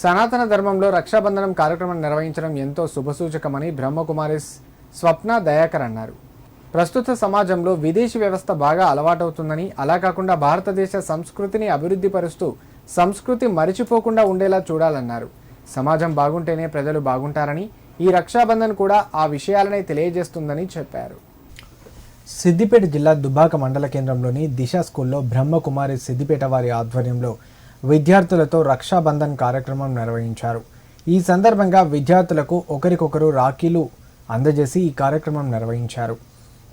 సనాతన ధర్మంలో రక్షాబంధనం కార్యక్రమం నిర్వహించడం ఎంతో శుభసూచకమని బ్రహ్మకుమారి స్వప్న దయాకర్ అన్నారు. ప్రస్తుత సమాజంలో విదేశీ వ్యవస్థ బాగా అలవాటవుతుందని అలా కాకుండా భారతదేశ సంస్కృతిని అభివృద్ధి పరుస్తూ సంస్కృతి మరిచిపోకుండా ఉండేలా చూడాలన్నారు. సమాజం బాగుంటేనే ప్రజలు బాగుంటారని ఈ రక్షాబంధన్ కూడా ఆ విషయాలనే తెలియజేస్తుందని చెప్పారు. సిద్దిపేట జిల్లా దుబ్బాక మండల కేంద్రంలోని దిశ స్కూల్లో బ్రహ్మకుమారి సిద్దిపేట వారి ఆధ్వర్యంలో విద్యార్థులతో రక్షాబంధన్ కార్యక్రమం నిర్వహించారు. ఈ సందర్భంగా విద్యార్థులకు ఒకరికొకరు రాఖీలు అందజేసి ఈ కార్యక్రమం నిర్వహించారు.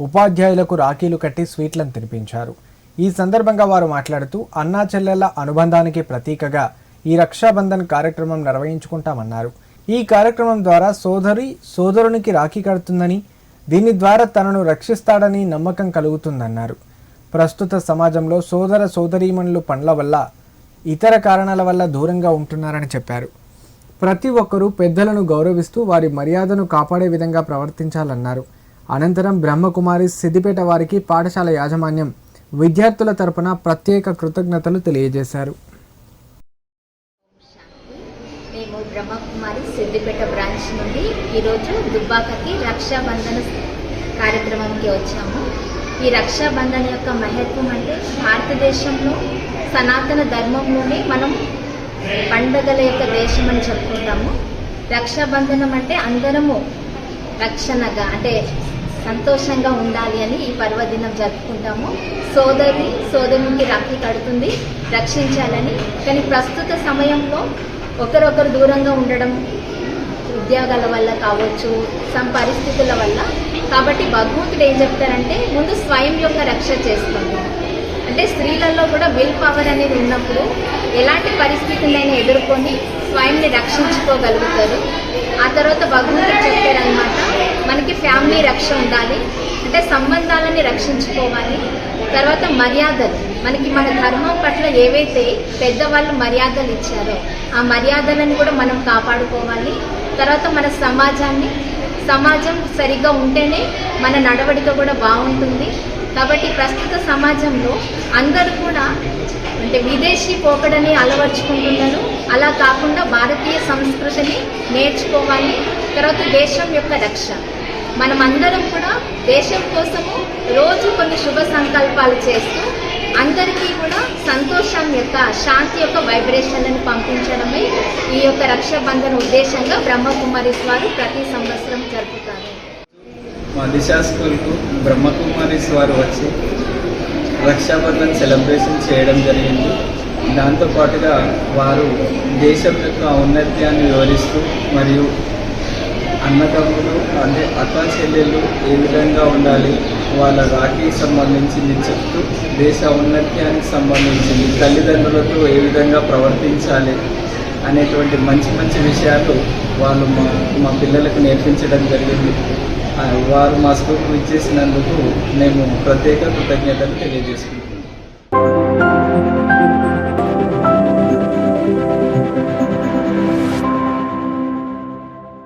ఉపాధ్యాయులకు రాఖీలు కట్టి స్వీట్లను తినిపించారు. ఈ సందర్భంగా వారు మాట్లాడుతూ అన్నా చెల్లెళ్ళ అనుబంధానికి ప్రతీకగా ఈ రక్షాబంధన్ కార్యక్రమం నిర్వహించుకుంటామన్నారు. ఈ కార్యక్రమం ద్వారా సోదరి సోదరునికి రాఖీ కడుతుందని దీని ద్వారా తనను రక్షిస్తాడని నమ్మకం కలుగుతుందన్నారు. ప్రస్తుత సమాజంలో సోదర సోదరీమణులు పండ్ల వల్ల ఇతర కారణాల వల్ల దూరంగా ఉంటున్నారని చెప్పారు. ప్రతి ఒక్కరూ పెద్దలను గౌరవిస్తూ వారి మర్యాదను కాపాడే విధంగా ప్రవర్తించాలన్నారు. అనంతరం బ్రహ్మకుమారి సిద్దిపేట వారికి పాఠశాల యాజమాన్యం విద్యార్థుల తరపున ప్రత్యేక కృతజ్ఞతలు తెలియజేశారు. మేము బ్రహ్మకుమారి సిద్దిపేట బ్రాంచ్ నుండి ఈరోజు దుబ్బాకకి రక్షాబంధన కార్యక్రమంకి వచ్చాము. ఈ రక్షాబంధన్ యొక్క మహత్వం అంటే భారతదేశంలో సనాతన ధర్మంలోనే మనం పండగల యొక్క దేశం అని చెప్పుకుంటాము. రక్షాబంధనం అంటే అందరము రక్షణగా అంటే సంతోషంగా ఉండాలి అని ఈ పర్వదినం జరుపుకుంటాము. సోదరి సోదరునికి రాఖీ కడుతుంది రక్షించాలని. కానీ ప్రస్తుత సమయంలో ఒకరొకరు దూరంగా ఉండడం ఉద్యోగాల వల్ల కావచ్చు సమ్ పరిస్థితుల వల్ల కాబట్టి భగవంతుడు ఏం చెప్తారంటే ముందు స్వయం యొక్క రక్ష చేస్తుంది అంటే స్త్రీలలో కూడా విల్ పవర్ అనేది ఉన్నప్పుడు ఎలాంటి పరిస్థితులైనా ఎదుర్కొని స్వయంని రక్షించుకోగలుగుతారు. ఆ తర్వాత భగవంతుడు చెప్పారనమాట మనకి ఫ్యామిలీ రక్ష ఉండాలి అంటే సంబంధాలని రక్షించుకోవాలి. తర్వాత మర్యాదలు మనకి మన ధర్మం పట్ల ఏవైతే పెద్దవాళ్ళు మర్యాదలు ఇచ్చారో ఆ మర్యాదలను కూడా మనం కాపాడుకోవాలి. తర్వాత మన సమాజాన్ని సమాజం సరిగ్గా ఉంటేనే మన నడవడిక కూడా బాగుంటుంది. కాబట్టి ప్రస్తుత సమాజంలో అందరూ కూడా అంటే విదేశీ పోకడని అలవర్చుకుంటున్నారు. అలా కాకుండా భారతీయ సంస్కృతిని నేర్చుకోవాలి. తర్వాత దేశం యొక్క రక్ష. మనం అందరం కూడా దేశం కోసము రోజు కొన్ని శుభ సంకల్పాలు చేస్తూ అందరికీ కూడా సంతోషం యొక్క శాంతి యొక్క వైబ్రేషన్లను పంపించడమే ఈ యొక్క రక్షాబంధన ఉద్దేశంగా బ్రహ్మకుమారిస్ వారు ప్రతి సంవత్సరం జరుపుతారు. మా దిశా స్కూల్కు బ్రహ్మకుమారిస్ వారు వచ్చి రక్షాబంధన్ సెలబ్రేషన్ చేయడం జరిగింది. దాంతోపాటుగా వారు దేశం యొక్క ఔన్నత్యాన్ని వివరిస్తూ మరియు అన్నదమ్ములు అంటే అక్క చెల్లెళ్ళు ఏ విధంగా ఉండాలి వాళ్ళ రాఖీకి సంబంధించింది చెప్తూ దేశ ఔన్నత్యానికి సంబంధించింది తల్లిదండ్రులతో ఏ విధంగా ప్రవర్తించాలి అనేటువంటి మంచి మంచి విషయాలు వాళ్ళు మా మా పిల్లలకు నేర్పించడం జరిగింది. వారు మా స్కూల్కి ఇచ్చేసినందుకు మేము ప్రత్యేక కృతజ్ఞతలు తెలియజేసుకుంటాం